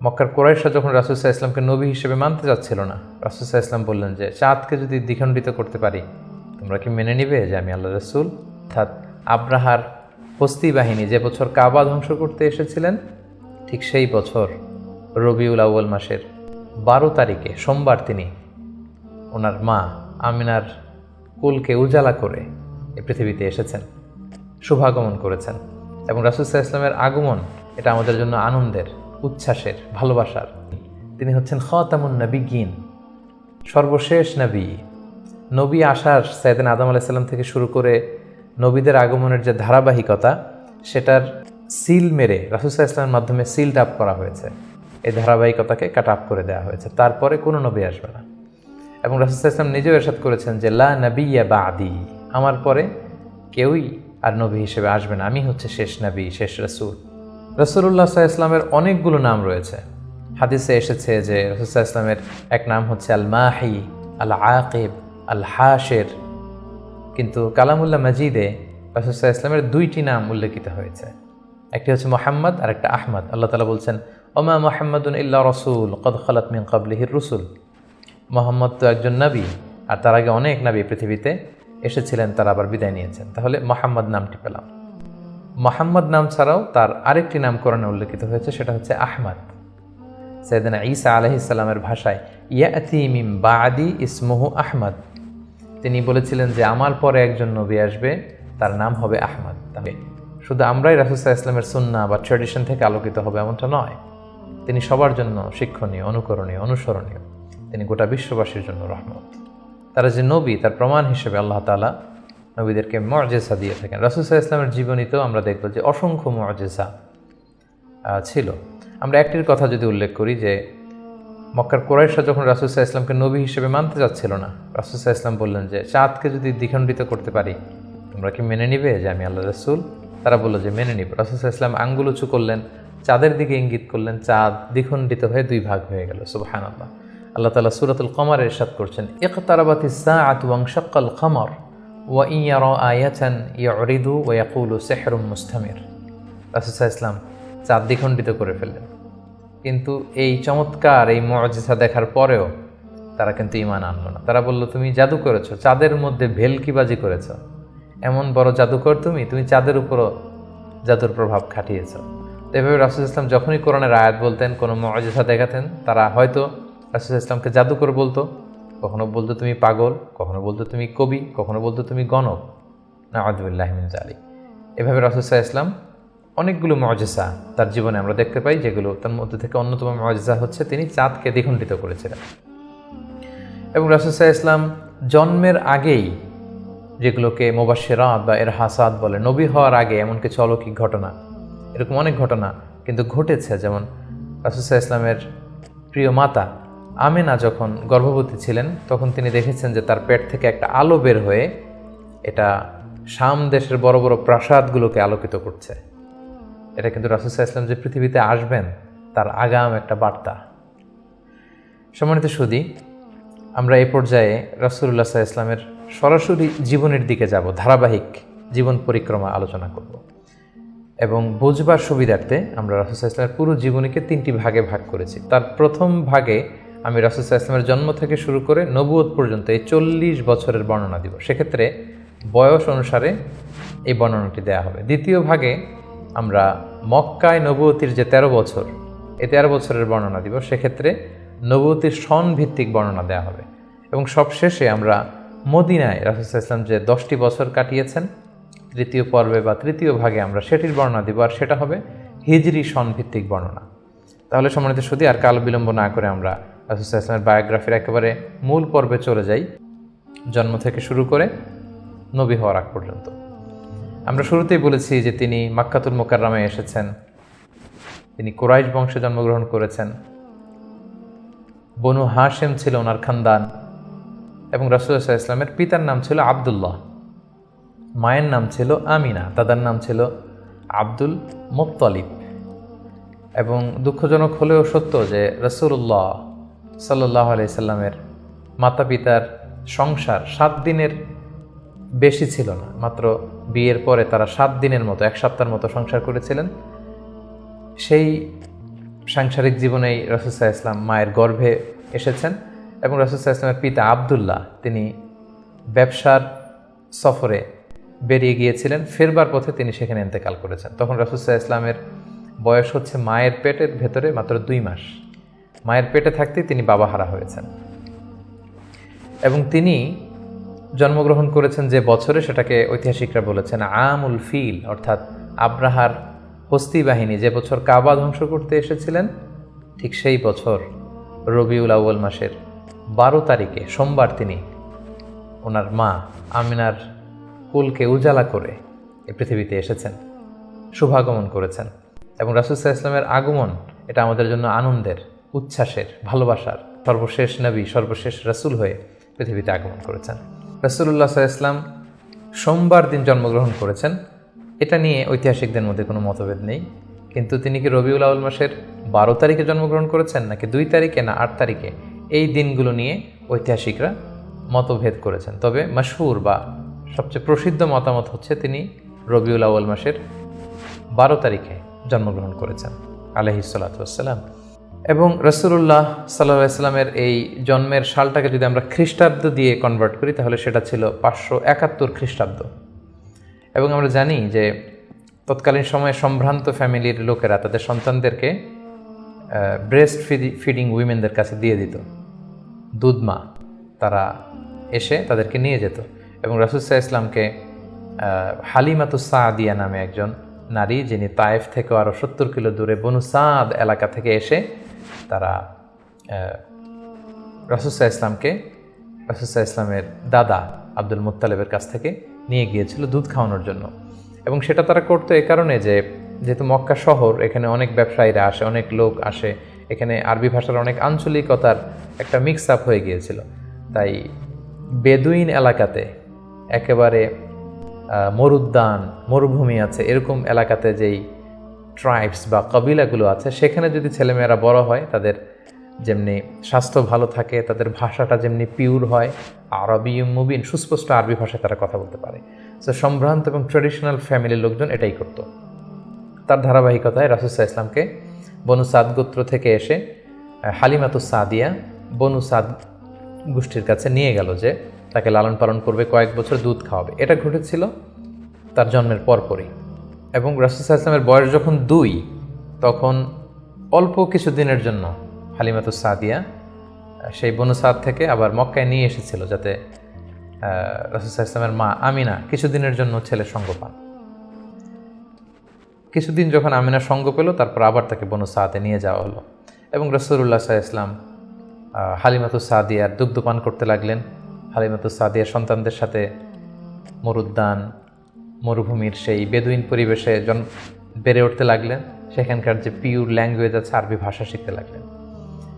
মক্কার কোরাইশা যখন রাসুসাহ ইসলামকে নবী হিসেবে মানতে যাচ্ছিল না রাসুসাহ ইসলাম বললেন যে, চাঁদকে যদি দ্বিখণ্ডিত করতে পারি, তোমরা কি মেনে নিবে যে আমি আল্লাহ রসুল? অর্থাৎ আব্রাহার হস্তি বাহিনী যে বছর কাবা ধ্বংস করতে এসেছিলেন, ঠিক সেই বছর রবিউল আউ্য়াল মাসের বারো তারিখে সোমবার তিনি ওনার মা আমিনার কুলকে উজালা করে এই পৃথিবীতে এসেছেন, শুভাগমন করেছেন এবং রাসুসাহ ইসলামের আগমন এটা আমাদের জন্য আনন্দের উচ্ছ্বাসের, ভালোবাসার। তিনি হচ্ছেন খতামুন নবীগিন সর্বশেষ নবী। নবী আসার সাইদিন আদম আলাইসাল্লাম থেকে শুরু করে নবীদের আগমনের যে ধারাবাহিকতা, সেটার সিল মেরে রাসুসাহ ইসলামের মাধ্যমে সিলড আপ করা হয়েছে। এই ধারাবাহিকতাকে কাট আপ করে দেওয়া হয়েছে। তারপরে কোনো নবী আসবে না। এবং রাসুসাহ ইসলাম নিজেও এরশাদ করেছেন যে, লা নবিয়া বা আদি আমার পরে কেউই আর নবী হিসেবে আসবে না। আমি হচ্ছে শেষ নবী, শেষ রসুল। রসুল্লাহ সাহা ইসলামের অনেকগুলো নাম রয়েছে। হাদিসে এসেছে যে রসুল্লাহ ইসলামের এক নাম হচ্ছে আল মাহি আল আকিব আল হাশের কিন্তু কালামুল্লাহ মজিদে রসুল্লাহ ইসলামের দুইটি নাম উল্লেখিত হয়েছে। একটি হচ্ছে মোহাম্মদ আর একটা আহমদ। আল্লাহ তালা বলছেন, ওমা মোহাম্মদুন ইল্লা রসুল, কদ খালাত মিন কাবলিহির রসুল। মোহাম্মদ তো একজন নবী, আর তার আগে অনেক নবী পৃথিবীতে এসেছিলেন, তারা আবার বিদায় নিয়েছেন। তাহলে মোহাম্মদ নামটি পেলাম। মোহাম্মদ নাম ছাড়াও তার আরেকটি নাম কোরআনে উল্লেখিত হয়েছে, সেটা হচ্ছে আহমদ। সৈয়দনা ঈসা আলহিসাল্লামের ভাষায়, ইয়াতি মিম বাদি ইসমহু আহমদ। তিনি বলেছিলেন যে, আমার পরে একজন নবী আসবে, তার নাম হবে আহমদ। তাহলে শুধু আমরাই রাসুসাহ ইসলামের সুন্না বা ট্রেডিশন থেকে আলোকিত হবে এমনটা নয়। তিনি সবার জন্য শিক্ষণীয়, অনুকরণীয়, অনুসরণীয়। তিনি গোটা বিশ্ববাসীর জন্য রহমত। তারা যে নবী, তার প্রমাণ হিসেবে আল্লাহ তালা নবীদেরকে মর্জেসা দিয়ে থাকেন। রাসুসাহ ইসলামের জীবনীতেও আমরা দেখব যে অসংখ্য মর্জেসা ছিল। আমরা একটির কথা যদি উল্লেখ করি যে মক্কার কোরাইশা যখন রাসুসাহ ইসলামকে নবী হিসেবে মানতে যাচ্ছিল না রাসুসাহ ইসলাম বললেন যে, চাঁদকে যদি দ্বিখণ্ডিত করতে পারি, তোমরা কি মেনে নিবে যে আমি আল্লাহ রসুল? তারা বলল যে, মেনে নিব। রাসুসাহ ইসলাম আঙ্গুল উঁচু করলেন, চাঁদের দিকে ইঙ্গিত করলেন, চাঁদ দ্বিখণ্ডিত হয়ে দুই ভাগ হয়ে গেল সুবাহান আল্লাহ আল্লাহ তালা সুরাতুল কমার এরশাদ করছেন ইকতারাবাতি সাআত ওয়াং শাক্কাল কমর। ইয়ার আয়াচান ইয়ারিদু ওয়া ইয়াকুলু সেহরুম মুস্তামির। ইসলাম চাঁদ দ্বিখণ্ডিত করে ফেললেন। কিন্তু এই চমৎকার এই মজেসা দেখার পরেও তারা কিন্তু ইমান আনলো না। তারা বলল, তুমি জাদু করেছ, চাঁদের মধ্যে ভেলকিবাজি করেছ। এমন বড় জাদুকর তুমি তুমি চাঁদের উপরও জাদুর প্রভাব খাটিয়েছ। এভাবে রাসুল ইসলাম যখনই কোরআনের আয়াত বলতেন, কোনো মজেসা দেখাতেন, তারা হয়তো রাসুল ইসলামকে জাদুকর বলতো কখনো বলতো তুমি পাগল, কখনো বলতো তুমি কবি, কখনো বলতো তুমি গণক। না আজবুল্লাহমিন জালি এভাবে রাসুসাহ ইসলাম অনেকগুলো মজেসা তার জীবনে আমরা দেখতে পাই, যেগুলো তার মধ্যে থেকে অন্যতম মজেসা হচ্ছে তিনি চাঁদকে দ্বিখণ্ডিত করেছিলেন। এবং রাসুসাহ ইসলাম জন্মের আগেই যেগুলোকে মোবাসেরাত বা এর হাসাদ বলে, নবী হওয়ার আগে এমন কিছু অলৌকিক ঘটনা, এরকম অনেক ঘটনা কিন্তু ঘটেছে। যেমন রাসুসাহ ইসলামের প্রিয় মাতা আমেনা যখন গর্ভবতী ছিলেন, তখন তিনি দেখেছেন যে তার পেট থেকে একটা আলো বের হয়ে এটা শাম দেশের বড় বড় প্রাসাদগুলোকে আলোকিত করছে। এটা কিন্তু রাসুসাহ ইসলাম যে পৃথিবীতে আসবেন, তার আগাম একটা বার্তা। সম্মানিত সুদী, আমরা এই পর্যায়ে রাসুল্লাহ সাহা ইসলামের সরাসরি জীবনের দিকে যাব, ধারাবাহিক জীবন পরিক্রমা আলোচনা করব। এবং বুঝবার সুবিধার্থে আমরা রাসুসাহ ইসলামের পুরো জীবনীকে তিনটি ভাগে ভাগ করেছি। তার প্রথম ভাগে আমি রাসুসাহ ইসলামের জন্ম থেকে শুরু করে নবুয়ত পর্যন্ত এই চল্লিশ বছরের বর্ণনা দিব। সেক্ষেত্রে বয়স অনুসারে এই বর্ণনাটি দেয়া হবে। দ্বিতীয় ভাগে আমরা মক্কায় নবুয়তির যে তেরো বছর, এই তেরো বছরের বর্ণনা দিব। সেক্ষেত্রে নবুয়তির সন ভিত্তিক বর্ণনা দেওয়া হবে। এবং সবশেষে আমরা মদিনায় রাসুসাহ ইসলাম যে দশটি বছর কাটিয়েছেন, তৃতীয় পর্বে বা তৃতীয় ভাগে আমরা সেটির বর্ণনা দিব। আর সেটা হবে হিজরি সন ভিত্তিক বর্ণনা। তাহলে সম্মানিত শুধু আর কাল বিলম্ব না করে আমরা রাসুসাহ ইসলামের বায়োগ্রাফির একেবারে মূল পর্বে চলে যাই, জন্ম থেকে শুরু করে নবী হওয়ার আগ পর্যন্ত। আমরা শুরুতেই বলেছি যে তিনি মাক্কাতুল মোকাররামে এসেছেন, তিনি কোরাইশ বংশে জন্মগ্রহণ করেছেন। বনু হাশেম ছিল ওনার খানদান এবং রাসুল্লাহ ইসলামের পিতার নাম ছিল আবদুল্লাহ। মায়ের নাম ছিল আমিনা, দাদার নাম ছিল আব্দুল মুক্তলিব এবং দুঃখজনক হলেও সত্য যে রসুল্লাহ সাল্লাহ আলি সাল্লামের মাতা পিতার সংসার সাত দিনের বেশি ছিল না। মাত্র বিয়ের পরে তারা সাত দিনের মতো, এক সপ্তাহের মতো সংসার করেছিলেন। সেই সাংসারিক জীবনেই রসুসাহ ইসলাম মায়ের গর্ভে এসেছেন এবং রসুসাহ ইসলামের পিতা আবদুল্লাহ, তিনি ব্যবসার সফরে বেরিয়ে গিয়েছিলেন। ফেরবার পথে তিনি সেখানে ইন্তেকাল করেছেন। তখন রসুসাহ ইসলামের বয়স হচ্ছে মায়ের পেটের ভেতরে মাত্র দুই মাস। মায়ের পেটে থাকতেই তিনি বাবা হারা হয়েছেন। এবং তিনি জন্মগ্রহণ করেছেন যে বছরে সেটাকে ঐতিহাসিকরা বলেছেন আমুল ফিল, অর্থাৎ আব্রাহার হস্তি বাহিনী। যে বছর কাবা ধ্বংস করতে এসেছিলেন, ঠিক সেই বছর রবিউল আউ্বল মাসের বারো তারিখে, সোমবার তিনি ওনার মা আমিনার কুলকে উজালা করে এই পৃথিবীতে এসেছেন, শুভাগমন করেছেন। এবং রাসুসাহ ইসলামের আগমন, এটা আমাদের জন্য আনন্দের উচ্ছ্বাসের, ভালোবাসার সর্বশেষ নবী, সর্বশেষ রাসূল হয়ে পৃথিবীতে আগমন করেছেন। রাসূলুল্লাহ সাল্লাহ ইসলাম সোমবার দিন জন্মগ্রহণ করেছেন। এটা নিয়ে ঐতিহাসিকদের মধ্যে কোনো মতভেদ নেই। কিন্তু তিনি কি রবিউল আউল মাসের বারো তারিখে জন্মগ্রহণ করেছেন, নাকি দুই তারিখে, না আট তারিখে? এই দিনগুলো নিয়ে ঐতিহাসিকরা মতভেদ করেছেন। তবে মশহুর বা সবচেয়ে প্রসিদ্ধ মতামত হচ্ছে তিনি রবিউল আউ্ল মাসের বারো তারিখে জন্মগ্রহণ করেছেন আলহিসাল্লাম এবং রসুল্লাহ সাল্লাহ ইসলামের এই জন্মের সালটাকে যদি আমরা খ্রিস্টাব্দ দিয়ে কনভার্ট করি, তাহলে সেটা ছিল পাঁচশো একাত্তর খ্রিস্টাব্দ। এবং আমরা জানি যে তৎকালীন সময়ে সম্ভ্রান্ত ফ্যামিলির লোকেরা তাদের সন্তানদেরকে ব্রেস্ট ফিডিং উইমেনদের কাছে দিয়ে দিত। দুধমা তারা এসে তাদেরকে নিয়ে যেত। এবং রাসুসাহ ইসলামকে হালিমাতু সাদিয়া নামে একজন নারী, যিনি তায়েফ থেকে আরও সত্তর কিলো দূরে বনু সাদ এলাকা থেকে এসে তারা রাসুসাহ ইসলামকে রাসুসাহ ইসলামের দাদা আব্দুল মুত্তালেবের কাছ থেকে নিয়ে গিয়েছিল দুধ খাওয়ানোর জন্য। এবং সেটা তারা করতো এ কারণে যে, যেহেতু মক্কা শহর, এখানে অনেক ব্যবসায়ীরা আসে, অনেক লোক আসে, এখানে আরবি ভাষার অনেক আঞ্চলিকতার একটা মিক্স আপ হয়ে গিয়েছিল। তাই বেদুইন এলাকাতে একেবারে মরুদ্যান, মরুভূমি আছে, এরকম এলাকাতে যেই ট্রাইবস বা কবিলাগুলো আছে, সেখানে যদি ছেলেমেয়েরা বড় হয়, তাদের যেমনি স্বাস্থ্য ভালো থাকে, তাদের ভাষাটা যেমনি পিওর হয়, আরবি, মুবিন, সুস্পষ্ট আরবি ভাষায় তারা কথা বলতে পারে। সো সম্ভ্রান্ত এবং ট্রেডিশনাল ফ্যামিলির লোকজন এটাই করতো। তার ধারাবাহিকতায় রাসুসাহ ইসলামকে বনু সাদ গোত্র থেকে এসে হালিমাতু সাদিয়া, বনু সাদ গোষ্ঠীর কাছে নিয়ে গেল যে, তাকে লালন পালন করবে, কয়েক বছর দুধ খাওয়াবে। এটা ঘটেছিল তার জন্মের পরপরই। এবং রাসুসাহ ইসলামের বয়স যখন দুই, তখন অল্প কিছু দিনের জন্য হালিমাতু সাদিয়া, সেই বনু সাদ থেকে আবার মক্কায় নিয়ে এসেছিল যাতে রাসুসাহ ইসলামের মা আমিনা কিছুদিনের জন্য ছেলের সঙ্গ পান। কিছুদিন যখন আমিনা সঙ্গ পেল, তারপর আবার তাকে বনু সাদে নিয়ে যাওয়া হলো এবং রসুল্লাহ সাহা ইসলাম হালিমাতু সাদিয়ার দুগ্ধপান করতে লাগলেন। হালিমাতু সাদিয়ার সন্তানদের সাথে মরুদ্যান মরুভূমির সেই বেদুইন পরিবেশে জন বেড়ে উঠতে লাগলেন, সেখানকার যে পিওর ল্যাঙ্গুয়েজ আছে, আরবি ভাষা শিখতে লাগলেন।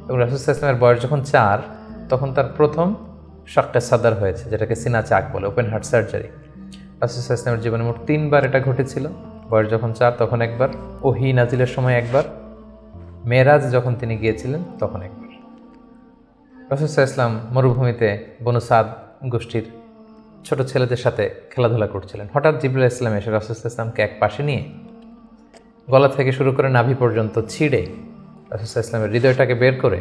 এবং রাসুল ইসলামের বয়স যখন চার, তখন তার প্রথম শক্কা সাদার হয়েছে, যেটাকে সিনা চাক বলে ওপেন হার্ট সার্জারি রাসুল ইসলামের জীবনে মোট তিনবার এটা ঘটেছিল। বয়স যখন চার, তখন একবার। ওহি নাজিলের সময় একবার। মেয়েরাজ যখন তিনি গিয়েছিলেন, তখন একবার। রসুসা ইসলাম মরুভূমিতে বনুসাদ গোষ্ঠীর ছোট ছেলেদের সাথে খেলাধুলা করছিলেন। হঠাৎ জিবুল ইসলাম এসে রসুসা ইসলামকে এক পাশে নিয়ে গলা থেকে শুরু করে নাভি পর্যন্ত ছিঁড়ে রসুসা ইসলামের হৃদয়টাকে বের করে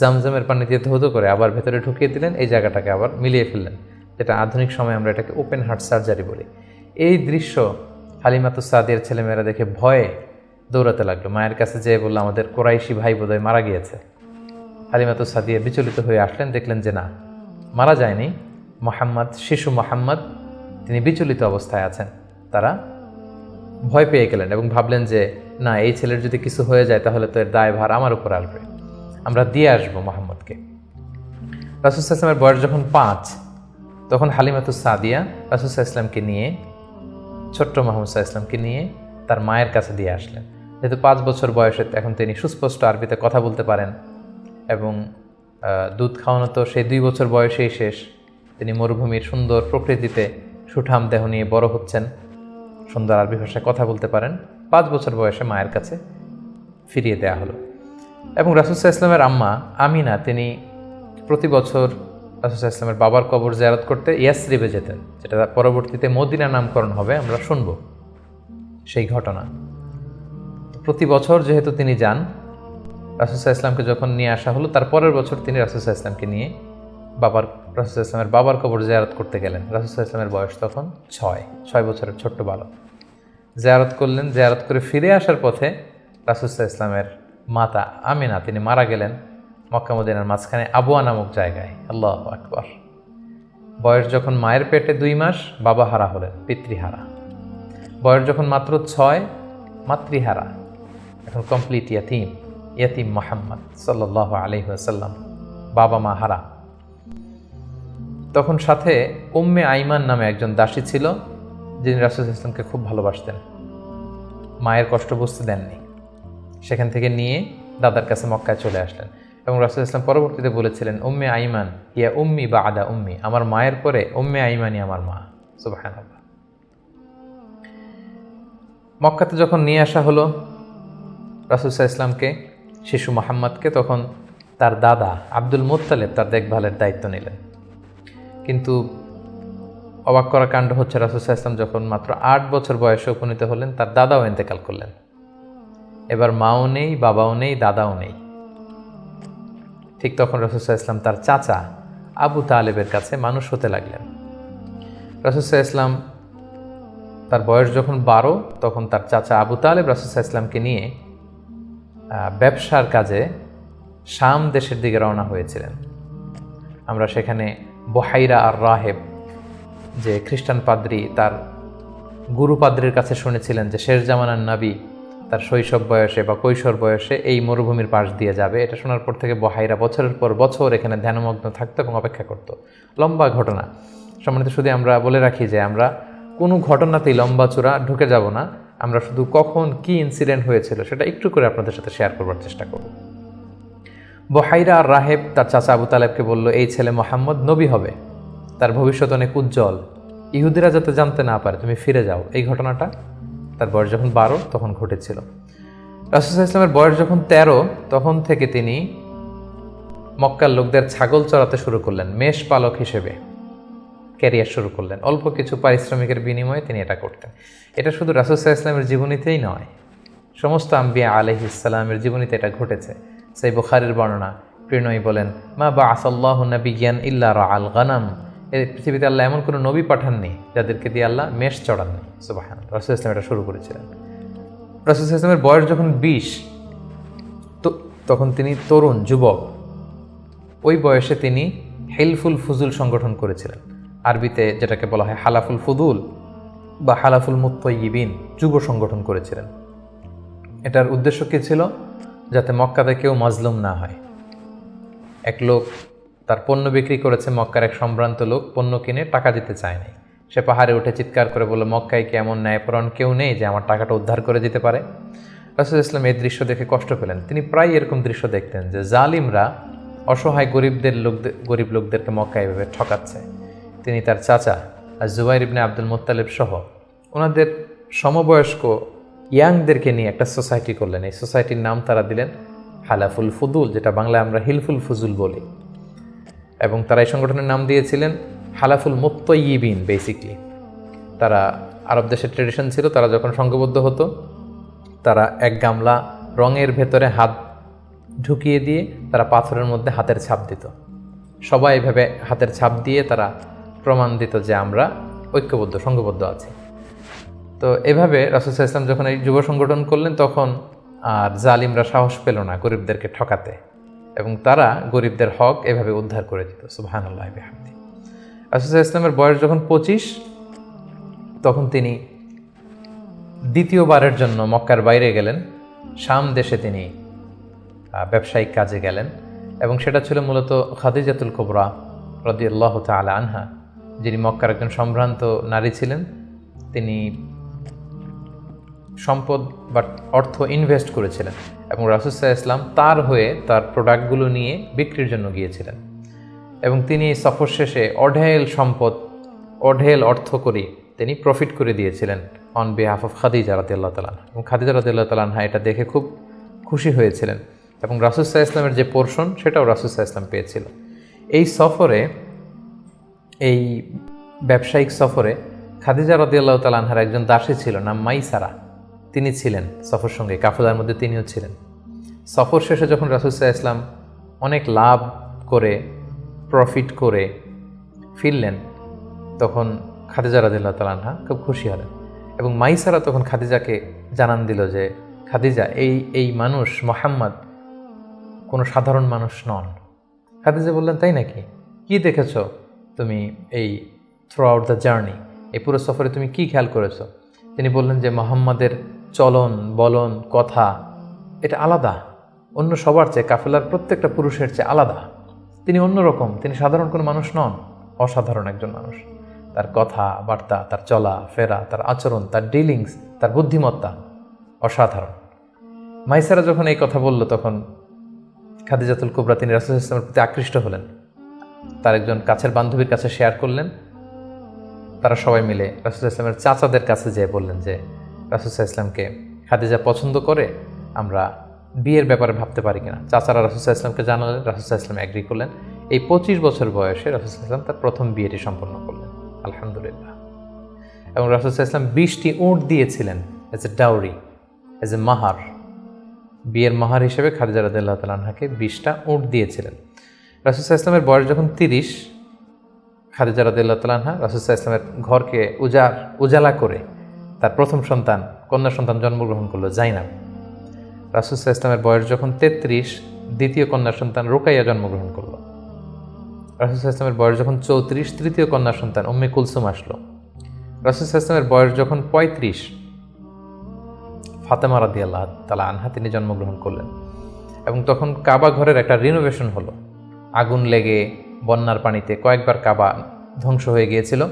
জামজামের পানি দিয়ে ধৌত করে আবার ভেতরে ঢুকিয়ে দিলেন। এই জায়গাটাকে আবার মিলিয়ে ফেললেন। যেটা আধুনিক সময়ে আমরা এটাকে ওপেন হার্ট সার্জারি বলি। এই দৃশ্য হালিমাতু সাদের ছেলেমেয়েরা দেখে ভয়ে দৌড়াতে লাগল। মায়ের কাছে যেয়ে বলল, আমাদের কোরাইশি ভাই বোধহয় মারা গিয়েছে। হালিমাতু সাদিয়া বিচলিত হয়ে আসলেন, দেখলেন যে না, মারা যায়নি। মোহাম্মদ, শিশু মোহাম্মদ, তিনি বিচলিত অবস্থায় আছেন। তারা ভয় পেয়ে গেলেন এবং ভাবলেন যে, না, এই ছেলের যদি কিছু হয়ে যায়, তাহলে তো এর দায় ভার আমার উপর আসবে। আমরা দিয়ে আসব মোহাম্মদকে। রাসুসাহ ইসলামের বয়স যখন পাঁচ, তখন হালিমাতু সাদিয়া রাসুসাহ ইসলামকে নিয়ে, ছোট্ট মোহাম্মদ সাহা ইসলামকে নিয়ে তার মায়ের কাছে দিয়ে আসলেন। যেহেতু পাঁচ বছর বয়সে এখন তিনি সুস্পষ্ট আরবিতে কথা বলতে পারেন এবং দুধ খাওয়ানো তো সেই দুই বছর বয়সেই শেষ। তিনি মরুভূমির সুন্দর প্রকৃতিতে সুঠাম দেহ নিয়ে বড় হচ্ছেন। সুন্দর আরবি ভাষায় কথা বলতে পারেন, পাঁচ বছর বয়সে মায়ের কাছে ফিরিয়ে দেয়া হলো। এবং রাসুসাহ ইসলামের আম্মা আমিনা, তিনি প্রতি বছর রাসুসাহ ইসলামের বাবার কবর জায়ারত করতে ইয়াসরিবে যেতেন, যেটা পরবর্তীতে মদিনা নামকরণ হবে, আমরা শুনব সেই ঘটনা। প্রতি বছর যেহেতু তিনি যান রাসুসাহ ইসলামকে যখন নিয়ে আসা হলো, তার পরের বছর তিনি রাসুসাহ ইসলামকে নিয়ে বাবার রাসুসাহ ইসলামের বাবার কবর জিয়ারত করতে গেলেন। রাসুসাহ ইসলামের বয়স তখন ছয় ছয় বছরের ছোট্ট বালক। জিয়ারত করলেন, জিয়ারত করে ফিরে আসার পথে রাসুসাহ ইসলামের মাতা আমিনা, তিনি মারা গেলেন মক্কা মদিনার মাঝখানে আবুয়া নামক জায়গায়। আল্লাহ আকবর। বয়স যখন মায়ের পেটে দুই মাস, বাবা হারা হলেন, পিতৃহারা। বয়স যখন মাত্র ছয়, মাতৃহারা। এখন কমপ্লিট ইয়াতিম ইয়াতিম মোহাম্মদ সাল্লাহ আলহিহাসাল্লাম বাবা মা হারা। তখন সাথে উম্মে আইমান নামে একজন দাসী ছিল, যিনি রাসুল ইসলামকে খুব ভালোবাসতেন। মায়ের কষ্ট বুঝতে দেননি। সেখান থেকে নিয়ে দাদার কাছে মক্কায় চলে আসলেন এবং রাসুল ইসলাম পরবর্তীতে বলেছিলেন, উম্মে আইমান, ইয়া উম্মি বা আদা উম্মি, আমার মায়ের পরে উম্মে আইমানই আমার মা। সুবাহান মক্কাতে যখন নিয়ে আসা হলো রাসুলসাহ ইসলামকে শিশু মোহাম্মদকে, তখন তার দাদা আব্দুল মোত্তালেব তার দেখভালের দায়িত্ব নিলেন। কিন্তু অবাক করা কাণ্ড হচ্ছে রাসুলসাহ ইসলাম যখন মাত্র আট বছর বয়সে উপনীত হলেন, তার দাদাও ইন্তেকাল করলেন। এবার মাও নেই, বাবাও নেই, দাদাও নেই। ঠিক তখন রসুসাহ ইসলাম তার চাচা আবু তালেবের কাছে মানুষ হতে লাগলেন। রসুসাহ ইসলাম তার বয়স যখন বারো, তখন তার চাচা আবু তালেব রসুসাহ ইসলামকে নিয়ে ব্যবসার কাজে শাম দেশের দিকে রওনা হয়েছিলেন। আমরা সেখানে বহাইরা আর রাহেব যে খ্রিস্টান পাদ্রি তার গুরু পাদ্রির কাছে শুনেছিলেন যে শেষ জামানার নাবি তার শৈশব বয়সে বা কৈশোর বয়সে এই মরুভূমির পাশ দিয়ে যাবে। এটা শোনার পর থেকে বহাইরা বছরের পর বছর এখানে ধ্যানমগ্ন থাকতো এবং অপেক্ষা করত। লম্বা ঘটনা। সম্মানিত, শুধু আমরা বলে রাখি যে আমরা কোনো ঘটনাতেই লম্বা চূড়া ঢুকে যাব না। আমরা শুধু কখন কি ইনসিডেন্ট হয়েছিল সেটা একটু করে আপনাদের সাথে শেয়ার করবার চেষ্টা করব। বহাইরা আর রাহেব তার চাচা আবু তালেবকে বলল, এই ছেলে মোহাম্মদ নবী হবে। তার ভবিষ্যৎ অনেক উজ্জ্বল। ইহুদিরা যাতে জানতে না পারে, তুমি ফিরে যাও। এই ঘটনাটা তার বয়স যখন বারো, তখন ঘটেছিল। রাসুসাহ ইসলামের বয়স যখন তেরো, তখন থেকে তিনি মক্কার লোকদের ছাগল চড়াতে শুরু করলেন, মেষ পালক হিসেবে। ক্যারিয়ার শুরু করলেন। অল্প কিছু পারিশ্রমিকের বিনিময়ে তিনি এটা করতেন। এটা শুধু রাসুসাহ ইসলামের জীবনীতেই নয়, সমস্ত আম্বিয়া আলহ ইসলামের জীবনীতে এটা ঘটেছে। সেই বুখারের বর্ণনা। প্রিণয় বলেন, মা বা আসাল্লাহ নবী জ্ঞান ইল্লা রা আল গানাম। এই পৃথিবীতে আল্লাহ এমন কোনো নবী পাঠাননি যাদেরকে দিয়ে আল্লাহ মেষ চড়াননি। সুবাহান রসুল ইসলাম এটা শুরু করেছিলেন। রসুল ইসলামের বয়স যখন বিশ, তো তখন তিনি তরুণ, যুবক। ওই বয়সে তিনি হেলফুল ফুজুল সংগঠন করেছিলেন। আরবিতে যেটাকে বলা হয় হালাফুল ফুদুল বা হালাফুল মুত্তইবিন যুব সংগঠন করেছিলেন। এটার উদ্দেশ্য কী ছিল? যাতে মক্কাতে কেউ মাজলুম না হয়। এক লোক তার পণ্য বিক্রি করেছে মক্কার এক সম্ভ্রান্ত লোক, পণ্য কিনে টাকা দিতে চায়নি সে পাহাড়ে উঠে চিৎকার করে বলল, মক্কায় কি এমন ন্যায়পরণ কেউ নেই যে আমার টাকাটা উদ্ধার করে দিতে পারে? রাসুল ইসলাম এই দৃশ্য দেখে কষ্ট পেলেন। তিনি প্রায় এরকম দৃশ্য দেখতেন যে জালিমরা অসহায় গরিবদের লোকদের, গরিব লোকদেরকে মক্কা এভাবে ঠকাচ্ছে। তিনি তার চাচা আর জুবাইর ইবনে আব্দুল মোত্তালেব সহ ওনাদের সমবয়স্ক ইয়াংদেরকে নিয়ে একটা সোসাইটি করলেন। এই সোসাইটির নাম তারা দিলেন হালাফুল ফুদুল, যেটা বাংলায় আমরা হিলফুল ফুজুল বলি। এবং তারা এই সংগঠনের নাম দিয়েছিলেন হালাফুল মুত্তইবিন বেসিকলি তারা আরব দেশের ট্রেডিশন ছিল, তারা যখন সংঘবদ্ধ হতো, তারা এক গামলা রঙের ভেতরে হাত ঢুকিয়ে দিয়ে তারা পাথরের মধ্যে হাতের ছাপ দিত। সবাই এভাবে হাতের ছাপ দিয়ে তারা প্রমাণ দিত যে আমরা ঐক্যবদ্ধ, সংঘবদ্ধ আছি। তো এভাবে রাসুসাহ ইসলাম যখন এই যুব সংগঠন করলেন, তখন আর জালিমরা সাহস পেল না গরিবদেরকে ঠকাতে এবং তারা গরিবদের হক এভাবে উদ্ধার করে দিত। সুবাহান আল্লাহ বেহামদি। রাসুসাহ ইসলামের বয়স যখন পঁচিশ, তখন তিনি দ্বিতীয়বারের জন্য মক্কার বাইরে গেলেন। শাম দেশে তিনি ব্যবসায়িক কাজে গেলেন এবং সেটা ছিল মূলত খাদিজাতুল কোবরা রদি আল্লাহ তালা আনহা। যিনি মক্কার একজন সম্ভ্রান্ত নারী ছিলেন, তিনি সম্পদ বা অর্থ ইনভেস্ট করেছিলেন এবং রাসুসাহ ইসলাম তার হয়ে তার প্রোডাক্টগুলো নিয়ে বিক্রির জন্য গিয়েছিলেন। এবং তিনি সফর শেষে অঢেল সম্পদ, অঢেল অর্থ করি তিনি প্রফিট করে দিয়েছিলেন অন বিহাফ অফ খাদিজা রাতিল্লাহ তালান এবং খাদিজা রাতিল্লাহ তালানহা এটা দেখে খুব খুশি হয়েছিলেন এবং রাসুসাহ ইসলামের যে পোর্শন সেটাও রাসুসাহ ইসলাম পেয়েছিল। এই সফরে, এই ব্যবসায়িক সফরে খাদিজা রদিয়াল্লাহ তালানহার একজন দাসী ছিল, নাম মাইসারা। তিনি ছিলেন সফর সঙ্গে, কাফুলার মধ্যে তিনিও ছিলেন। সফর শেষে যখন রাসুসাহ ইসলাম অনেক লাভ করে প্রফিট করে ফিরলেন, তখন খাদিজা রাদিল্লাহ তালানহা খুব খুশি হলেন এবং মাইসারা তখন খাদিজাকে জানান দিল যে, খাদিজা, এই এই মানুষ মোহাম্মদ কোনো সাধারণ মানুষ নন। খাদিজা বললেন, তাই নাকি? কি দেখেছ তুমি এই থ্রু আউট দ্য জার্নি এই পুরো সফরে তুমি কি খেয়াল করেছ? তিনি বললেন যে, মোহাম্মদের চলন, বলন, কথা, এটা আলাদা। অন্য সবার চেয়ে কাফেলার প্রত্যেকটা পুরুষের চেয়ে আলাদা। তিনি অন্যরকম তিনি সাধারণ কোনো মানুষ নন, অসাধারণ একজন মানুষ। তার কথা, বার্তা, তার চলা, ফেরা, তার আচরণ, তার ডিলিংস তার বুদ্ধিমত্তা, অসাধারণ। মাইসারা যখন এই কথা বলল, তখন খাদিজাতুল কুবরা তিনি রাসুল ইসলামের প্রতি আকৃষ্ট হলেন। তার একজন কাছের বান্ধবীর কাছে শেয়ার করলেন। তারা সবাই মিলে রাসুল ইসলামের চাচাদের কাছে যেয়ে বললেন যে রাসুল ইসলামকে খাদিজা পছন্দ করে, আমরা বিয়ের ব্যাপারে ভাবতে পারি কিনা। চাচারা রাসুল ইসলামকে জানালেন, রাসুল ইসলাম অ্যাগ্রি করলেন। এই পঁচিশ বছর বয়সে রাসুল ইসলাম তার প্রথম বিয়েটি সম্পন্ন করলেন। আলহামদুলিল্লাহ। এবং রাসুল ইসলাম বিশটি উঁট দিয়েছিলেন as a dowry as a মাহার বিয়ের মাহার হিসেবে খাদিজা রাদিল্লাহ তালাহাকে বিশটা উঁট দিয়েছিলেন। রাসুসাহ ইসলামের বয়স যখন তিরিশ, খাদিজা রাদিল্লাহ তালাহা রাসুসাহ ইসলামের ঘরকে উজার উজালা করে তার প্রথম সন্তান, কন্যা সন্তান জন্মগ্রহণ করল জাইনাব। রাসুসাহ ইসলামের বয়স যখন তেত্রিশ, দ্বিতীয় কন্যা সন্তান রোকাইয়া জন্মগ্রহণ করল। রাসুসাহ ইসলামের বয়স যখন চৌত্রিশ, তৃতীয় কন্যা সন্তান উম্মে কুলসুম আসলো। রাসুসাহ ইসলামের বয়স যখন পঁয়ত্রিশ, ফাতেমা রাদি আল্লাহ তালা আনহা তিনি জন্মগ্রহণ করলেন এবং তখন কাবা ঘরের একটা রিনোভেশন হলো। আগুন লেগে বন্যার পানিতে কয়েকবার কাবা ধ্বংস হয়ে গিয়েছিল।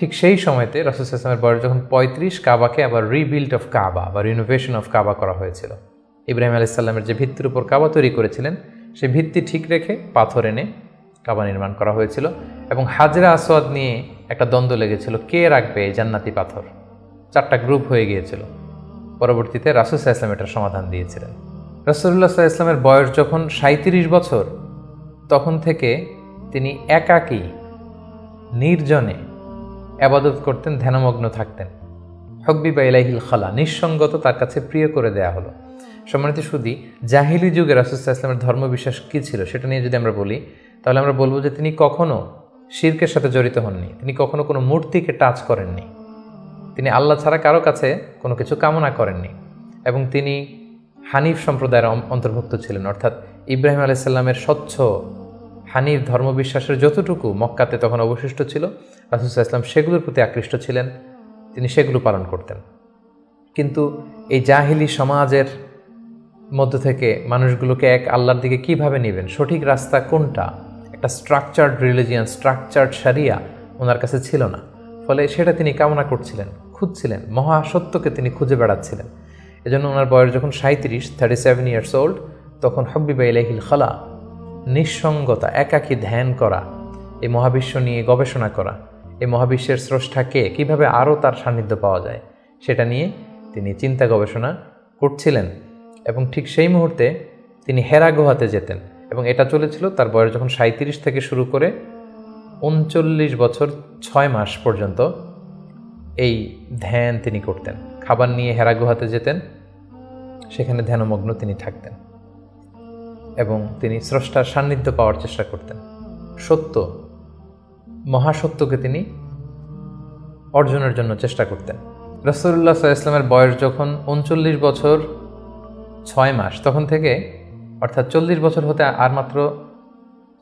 ঠিক সেই সময়তে রাসুল ইসলামের বয়স যখন পঁয়ত্রিশ, কাবাকে আবার রিবিল্ড অফ কাবা বা রিনোভেশন অফ কাবা করা হয়েছিল। ইব্রাহিম আলাইসাল্লামের যে ভিত্তির উপর কাবা তৈরি করেছিলেন, সে ভিত্তি ঠিক রেখে পাথর এনে কাবা নির্মাণ করা হয়েছিল এবং হাজরা আসোয়াদ নিয়ে একটা দ্বন্দ্ব লেগেছিল, কে রাখবে এই জান্নাতি পাথর? চারটা গ্রুপ হয়ে গিয়েছিল। পরবর্তীতে রাসুল ইসলাম এটার সমাধান দিয়েছিলেন। রসুল্লাহ ইসলামের বয়স যখন সাঁত্রিশ বছর, তখন থেকে তিনি একাকী, নির্জনে আবাদত করতেন, ধ্যানমগ্ন থাকতেন। হকবি বা ইলাহিল খালা নিঃসঙ্গত তার কাছে প্রিয় করে দেয়া হলো। সম্মানিত সুদী, জাহিলি যুগে রাসুল্লাহ ইসলামের ধর্মবিশ্বাস কী ছিল সেটা নিয়ে যদি আমরা বলি, তাহলে আমরা বলব যে তিনি কখনও শির্কের সাথে জড়িত হননি। তিনি কখনো কোনো মূর্তিকে টাচ করেননি। তিনি আল্লাহ ছাড়া কারও কাছে কোনো কিছু কামনা করেননি এবং তিনি হানিফ সম্প্রদায়ের অন্তর্ভুক্ত ছিলেন। অর্থাৎ ইব্রাহিম আলাইসাল্লামের স্বচ্ছ হানিফ ধর্মবিশ্বাসের যতটুকু মক্কাতে তখন অবশিষ্ট ছিল রাসুসাহ সেগুলোর প্রতি আকৃষ্ট ছিলেন। তিনি সেগুলো পালন করতেন। কিন্তু এই জাহিলি সমাজের মধ্য থেকে মানুষগুলোকে এক আল্লাহর দিকে কীভাবে নেবেন? সঠিক রাস্তা কোনটা? একটা স্ট্রাকচার্ড রিলিজিয়ান স্ট্রাকচার্ড সারিয়া ওনার কাছে ছিল না। ফলে সেটা তিনি কামনা করছিলেন, খুঁজছিলেন মহাসত্যকে তিনি খুঁজে বেড়াচ্ছিলেন। এজন্য ওনার বয়স যখন সাঁত্রিশ থার্টি সেভেন ইয়ার্স ওল্ড তখন হব্বিবা ইলাহিল খালা, নিঃসঙ্গতা, একাকী ধ্যান করা, এই মহাবিশ্ব নিয়ে গবেষণা করা এই মহাবিশ্বের স্রষ্টাকে কীভাবে আরও তার সান্নিধ্য পাওয়া যায়, সেটা নিয়ে তিনি চিন্তা গবেষণা করছিলেন এবং ঠিক সেই মুহূর্তে তিনি হেরা গুহাতে যেতেন এবং এটা চলেছিল তার বয়স যখন সাঁত্রিশ থেকে শুরু করে উনচল্লিশ বছর ছয় মাস পর্যন্ত এই ধ্যান তিনি করতেন। খাবার নিয়ে হেরা গুহাতে যেতেন, সেখানে ধ্যানমগ্ন তিনি থাকতেন এবং তিনি স্রষ্টার সান্নিধ্য পাওয়ার চেষ্টা করতেন। সত্য মহাসত্যকে তিনি অর্জনের জন্য চেষ্টা করতেন। রসুল্লাহ ইসলামের বয়স যখন উনচল্লিশ বছর ছয় মাস, তখন থেকে, অর্থাৎ চল্লিশ বছর হতে আর মাত্র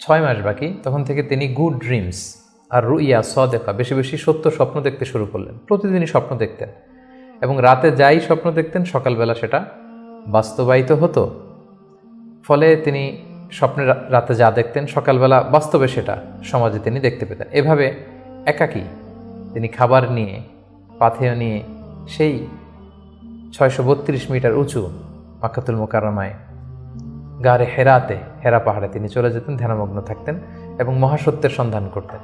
ছয় মাস বাকি, তখন থেকে তিনি গুড ড্রিমস আর রুইয়া সদেখা বেশি বেশি সত্য স্বপ্ন দেখতে শুরু করলেন। প্রতিদিনই স্বপ্ন দেখতেন। এবং রাতে যাই স্বপ্ন দেখতেন, সকালবেলা সেটা বাস্তবায়িত হতো। ফলে তিনি স্বপ্নে রাতে যা দেখতেন, সকালবেলা বাস্তবে সেটা সমাজে তিনি দেখতে পেতেন। এভাবে একাকী তিনি খাবার নিয়ে, পাথেয় নিয়ে, সেই ছয়শো বত্রিশ মিটার উঁচু মাকাতুল মোকারমায় গাড়ে হেরাতে, হেরা পাহাড়ে তিনি চলে যেতেন, ধ্যানমগ্ন থাকতেন এবং মহাসত্যের সন্ধান করতেন।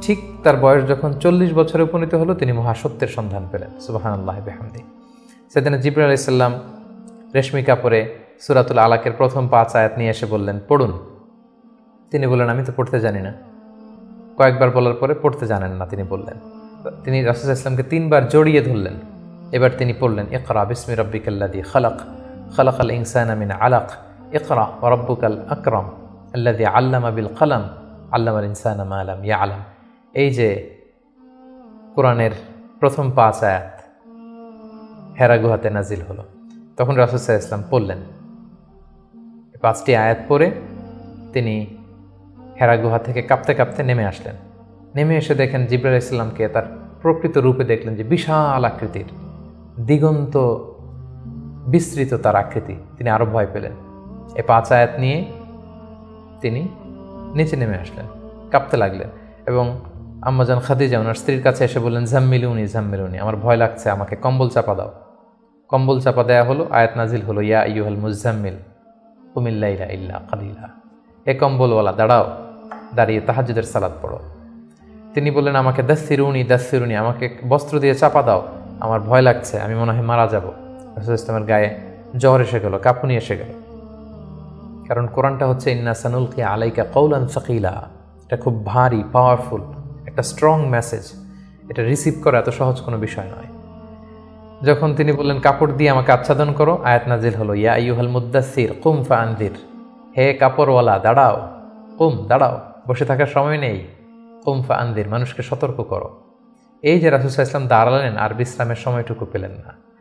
ঠিক তার বয়স যখন চল্লিশ বছরে উপনীত হলো, তিনি মহাসত্যের সন্ধান পেলেন। সুবাহান আল্লাহ বেহামদি। সেদিন জিবর আলাইসাল্লাম রেশমি কাপড়ে সুরাতুল আলাকের প্রথম পাঁচ আয়াত নিয়ে এসে বললেন, পড়ুন। তিনি বললেন, আমি তো পড়তে জানি না। কয়েকবার বলার পরে পড়তে জানেন না, তিনি বললেন। তিনি রাসুল ইসলামকে তিনবার জড়িয়ে ধরলেন। এবার তিনি পড়লেন, ইকরা বিসমি রব্বিকাল্লাদি খালাক। খালাকাল ইনসান আমিন আলাক। ইকরা ওরব্বুকাল আকরম আল্লাদি আল্লামা বিল কালাম। আল্লামাল ইনসান আমা আলাম ইয়া আলাম এই যে কোরআনের প্রথম পাঁচ আয়াত হেরা গুহাতে নাজিল হলো। তখন রাসুসাহ ইসলাম পড়লেন পাঁচটি আয়াত পড়ে তিনি হেরা গুহা থেকে কাঁপতে কাঁপতে নেমে আসলেন। নেমে এসে দেখেন জিব্রাইল ইসলামকে তার প্রকৃত রূপে দেখলেন যে বিশাল আকৃতির, দিগন্ত, বিস্তৃত তার আকৃতি। তিনি আরও ভয় পেলেন। এ পাঁচ আয়াত নিয়ে তিনি নিচে নেমে আসলেন, কাঁপতে লাগলেন এবং আম্মাজান খাদিজা, ওনার স্ত্রীর কাছে এসে বললেন, জাম্মিলুনি জাম্মিলুনি, আমার ভয় লাগছে, আমাকে কম্বল চাপা দাও। কম্বল চাপা দেয়া হলো, আয়াত নাজিল হলো, ইয়া ইয়ুহাল মুজাম্মিল। কুমিল্লাইলা ইল্লা কালিলা। এ কম্বলওয়ালা, দাঁড়াও, দাঁড়িয়ে তাহাজুদের সালাদ পড়ো। তিনি বললেন, আমাকে দাসিরুনি দাসিরুনি আমাকে বস্ত্র দিয়ে চাপা দাও। আমার ভয় লাগছে, আমি মনে হয় মারা যাব। রসুল ইসলামের গায়ে জ্বর এসে গেল, কাঁপুনি এসে গেল। কারণ কোরআনটা হচ্ছে, ইন্না সানুলকি আলাইকা কৌলান সাকিলা। এটা খুব ভারী পাওয়ারফুল একটা স্ট্রং মেসেজ এটা রিসিভ করা এত সহজ কোনো বিষয় নয়। যখন তিনি বললেন, কাপড় দিয়ে আমাকে আচ্ছাদন করো, আয়াত নাজিল হলো, ইয়া ইউহাল মুদাসির কুম ফা আন্দির হে কাপড়ওয়ালা, দাঁড়াও, কুম, দাঁড়াও, বসে থাকার সময় নেই, কুম আন্দির মানুষকে সতর্ক করো। এই যে রাসুসাহ ইসলাম দাঁড়ালেন, আর বিশ্রামের সময়টুকু পেলেন না।